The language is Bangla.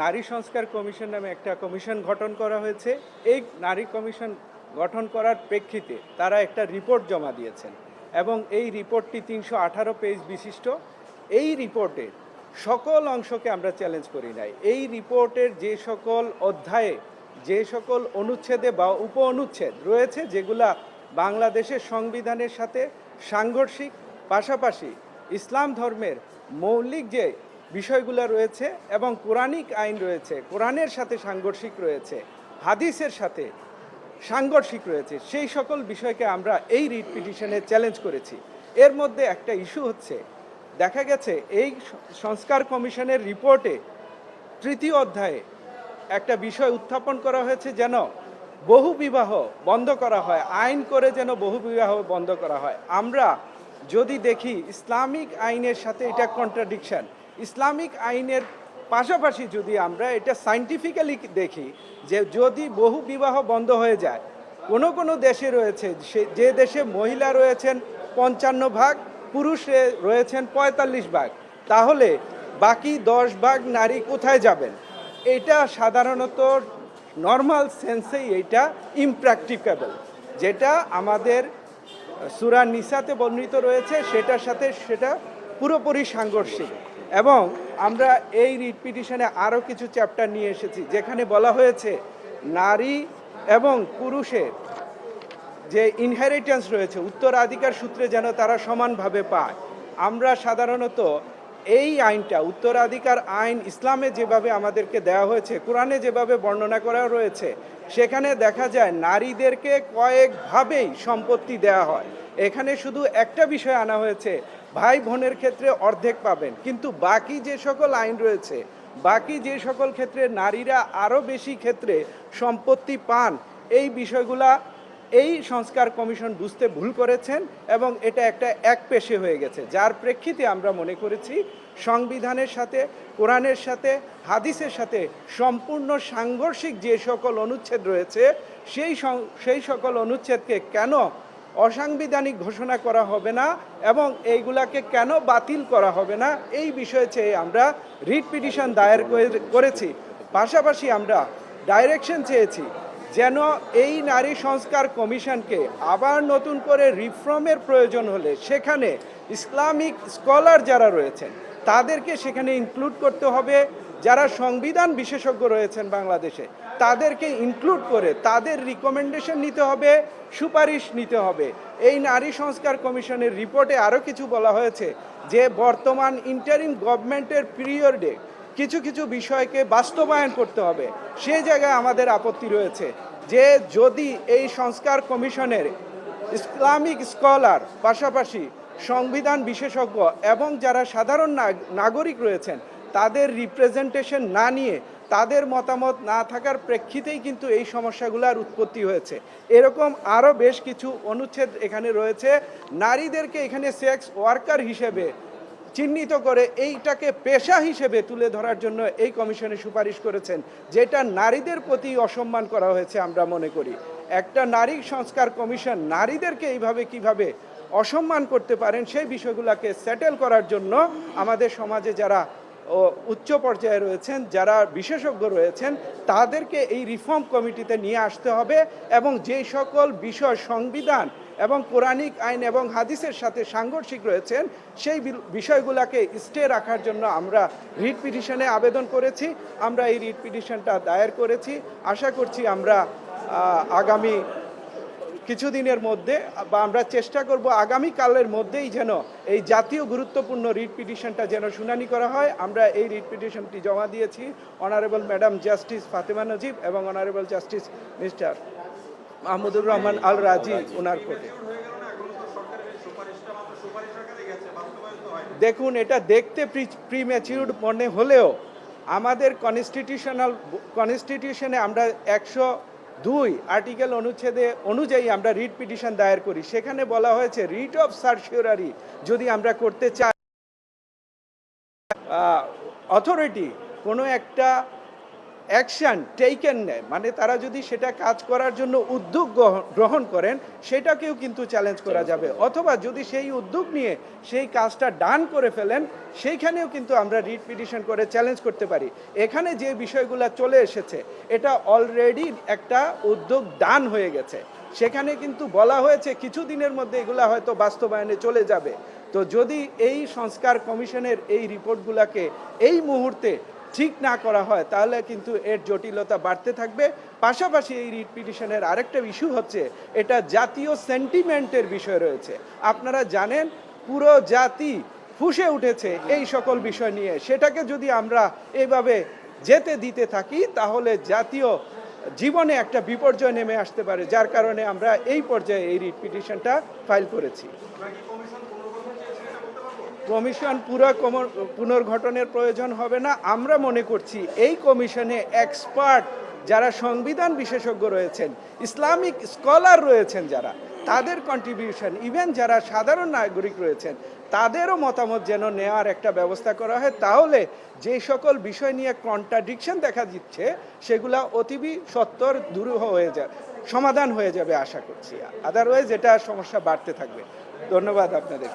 নারী সংস্কার কমিশন নামে একটা কমিশন গঠন করা হয়েছে। এই নারী কমিশন গঠন করার প্রেক্ষিতে তারা একটা রিপোর্ট জমা দিয়েছেন এবং এই রিপোর্টটি তিনশো আঠারো পেজ বিশিষ্ট। এই রিপোর্টে সকল অংশকে আমরা চ্যালেঞ্জ করি নাই। এই রিপোর্টের যে সকল অধ্যায়ে, যে সকল অনুচ্ছেদে বা উপ অনুচ্ছেদ রয়েছে, যেগুলা বাংলাদেশের সংবিধানের সাথে সাংঘর্ষিক, পাশাপাশি ইসলাম ধর্মের মৌলিক যে বিষয়গুলো রয়েছে এবং কোরআনিক আইন রয়েছে, কোরআনের সাথে সাংঘর্ষিক রয়েছে, হাদিসের সাথে সাংঘর্ষিক রয়েছে, সেই সকল বিষয়কে আমরা এই রিট পিটিশনে চ্যালেঞ্জ করেছি। এর মধ্যে একটা ইস্যু হচ্ছে, দেখা গেছে এই সংস্কার কমিশনের রিপোর্টে তৃতীয় অধ্যায়ে একটা বিষয় উত্থাপন করা হয়েছে যেন বহু বিবাহ বন্ধ করা হয়, আইন করে যেন বহু বিবাহ বন্ধ করা হয়। আমরা যদি দেখি ইসলামিক আইনের সাথে এটা কন্ট্রাডিকশন ইসলামিক আইনের পাশাপাশি যদি আমরা এটা সাইন্টিফিক্যালি দেখি যে যদি বহু বিবাহ বন্ধ হয়ে যায়, কোনো কোনো দেশে রয়েছে যে দেশে মহিলা রয়েছেন পঞ্চান্ন ভাগ, পুরুষ রয়েছেন পঁয়তাল্লিশ ভাগ, তাহলে বাকি দশ ভাগ নারী কোথায় যাবেন? এটা সাধারণত নর্মাল সেন্সেই এটা ইমপ্র্যাকটিকেবল যেটা আমাদের সুরা নিসাতে বর্ণিত রয়েছে, সেটার সাথে সেটা পুরোপুরি সাংঘর্ষিক। এবং আমরা এই রিট পিটিশনে আরও কিছু চ্যাপ্টার নিয়ে এসেছি, যেখানে বলা হয়েছে নারী এবং পুরুষের যে ইনহেরিটেন্স রয়েছে, উত্তরাধিকার সূত্রে যেন তারা সমানভাবে পায়। আমরা সাধারণত এই আইনটা, উত্তরাধিকার আইন ইসলামে যেভাবে আমাদেরকে দেওয়া হয়েছে, কোরআনে যেভাবে বর্ণনা করা রয়েছে, সেখানে দেখা যায় নারীদেরকে কয়েকভাবেই সম্পত্তি দেওয়া হয়। এখানে শুধু একটা বিষয় আনা হয়েছে ভাই বোনের ক্ষেত্রে অর্ধেক পাবেন। কিন্তু বাকি যে সকল আইন রয়েছে, বাকি যে সকল ক্ষেত্রে নারীরা আরও বেশি ক্ষেত্রে সম্পত্তি পান, এই বিষয়গুলা এই সংস্কার কমিশন বুঝতে ভুল করেছেন এবং এটা একটা এক পেশে হয়ে গেছে। যার প্রেক্ষিতে আমরা মনে করেছি, সংবিধানের সাথে, কোরআনের সাথে, হাদিসের সাথে সম্পূর্ণ সাংঘর্ষিক যে সকল অনুচ্ছেদ রয়েছে, সেই সেই সকল অনুচ্ছেদকে কেন অসাংবিধানিক ঘোষণা করা হবে না এবং এইগুলাকে কেন বাতিল করা হবে না? এই বিষয়ে চেয়ে আমরা রিট পিটিশন দায়ের করে- করেছি, পাশাপাশি আমরা ডাইরেকশন চেয়েছি যেন এই নারী সংস্কার কমিশনকে আবার নতুন করে রিফর্মের প্রয়োজন হলে সেখানে ইসলামিক স্কলার যারা রয়েছেন, তাদেরকে সেখানে ইনক্লুড করতে হবে। যারা সংবিধান বিশেষজ্ঞ রয়েছেন বাংলাদেশে তাদেরকে ইনক্লুড করে তাদের রিকমেন্ডেশন নিতে হবে, সুপারিশ নিতে হবে। এই নারী সংস্কার কমিশনের রিপোর্টে আরও কিছু বলা হয়েছে যে, বর্তমান ইন্টারিম গভর্নমেন্টের পিরিয়ডে কিছু কিছু বিষয়কে বাস্তবায়ন করতে হবে। সেই জায়গায় আমাদের আপত্তি রয়েছে যে, যদি এই সংস্কার কমিশনের ইসলামিক স্কলার পাশাপাশি সংবিধান বিশেষজ্ঞ এবং যারা সাধারণ নাগ- নাগরিক রয়েছেন, তাদের রিপ্রেজেন্টেশন না নিয়ে তাদের মতামত না থাকার প্রেক্ষিতেই কিন্তু এই সমস্যাগুলোর উৎপত্তি হয়েছে। এরকম আরও বেশ কিছু অনুচ্ছেদ এখানে রয়েছে। নারীদেরকে এখানে সেক্স ওয়ার্কার হিসেবে চিহ্নিত করে এইটাকে পেশা হিসেবে তুলে ধরার জন্য এই কমিশনে সুপারিশ করেছেন, যেটা নারীদের প্রতি অসম্মান করা হয়েছে আমরা মনে করি। একটা নারী সংস্কার কমিশন নারীদেরকে এইভাবে কীভাবে অসম্মান করতে পারেন সেই বিষয়গুলোকে সেটেল করার জন্য আমাদের সমাজে যারা উচ্চ পর্যায়ে রয়েছেন, যারা বিশেষজ্ঞ রয়েছেন, তাদেরকে এই রিফর্ম কমিটিতে নিয়ে আসতে হবে এবং যেই সকল বিষয় সংবিধান এবং পৌরাণিক আইন এবং হাদিসের সাথে সাংঘর্ষিক রয়েছেন, সেই বিষয়গুলোকে স্টে রাখার জন্য আমরা রিট পিটিশনে আবেদন করেছি। আমরা এই রিট পিটিশনটা দায়ের করেছি। আশা করছি আমরা আগামী কিছুদিনের মধ্যে, বা আমরা চেষ্টা করব আগামী কালের মধ্যেই যেন এই জাতীয় গুরুত্বপূর্ণ রিট পিটিশনটা যেন শুনানি করা হয়। আমরা এই রিট পিটিশনটি জমা দিয়েছি honourable madam justice Fatema Najib এবং honourable justice mister Mahmudur Rahman Al Razi ওনার কোর্টে। দেখুন, এটা দেখতে প্রি ম্যাচিউর্ড মনে হলেও আমাদের কনস্টিটিউশনাল কনস্টিটিউশনে আমরা একশো দুই আর্টিকেল অনুচ্ছেদে অনুযায়ী আমরা রিট পিটিশন দায়ের করি। সেখানে বলা হয়েছে, রিট অফ সার্সিওরারি যদি আমরা করতে চাই অথরিটি কোনো একটা অ্যাকশন টেকেন নেয়। মানে তারা যদি সেটা কাজ করার জন্য উদ্যোগ গ্রহ- গ্রহণ করেন সেটাকেও কিন্তু চ্যালেঞ্জ করা যাবে। অথবা যদি সেই উদ্যোগ নিয়ে সেই কাজটা ডান করে ফেলেন সেইখানেও কিন্তু আমরা রিট পিটিশন করে চ্যালেঞ্জ করতে পারি। এখানে যে বিষয়গুলো চলে এসেছে এটা অলরেডি একটা উদ্যোগ ডান হয়ে গেছে। সেখানে কিন্তু বলা হয়েছে কিছুদিনের মধ্যে এগুলা হয়তো বাস্তবায়নে চলে যাবে। তো যদি এই সংস্কার কমিশনের এই রিপোর্টগুলোকে এই মুহূর্তে ঠিক না করা হয়, তাহলে কিন্তু এর জটিলতা বাড়তে থাকবে। পাশাপাশি এই রিট পিটিশনের আরেকটা ইস্যু হচ্ছে, এটা জাতীয় সেন্টিমেন্টের বিষয় রয়েছে। আপনারা জানেন, পুরো জাতি ফুসে উঠেছে এই সকল বিষয় নিয়ে। সেটাকে যদি আমরা এইভাবে যেতে দিতে থাকি, তাহলে জাতীয় জীবনে একটা বিপর্যয় নেমে আসতে পারে, যার কারণে আমরা এই পর্যায়ে এই রিট পিটিশনটা ফাইল করেছি। কমিশন পুরো পুনর্গঠনের প্রয়োজন হবে না। আমরা মনে করছি এই কমিশনে এক্সপার্ট যারা সংবিধান বিশেষজ্ঞ রয়েছেন, ইসলামিক স্কলার রয়েছেন যারা, তাদের কন্ট্রিবিউশন ইভেন যারা সাধারণ নাগরিক রয়েছেন, তাদেরও মতামত যেন নেওয়ার একটা ব্যবস্থা করা হয়। তাহলে যে সকল বিষয় নিয়ে কন্ট্রাডিকশন দেখা দিচ্ছে, সেগুলা অতিবি সত্তর দূর হয়ে যাবে সমাধান হয়ে যাবে আশা করছি। আদারওয়াইজ এটা সমস্যা বাড়তে থাকবে। ধন্যবাদ আপনাদের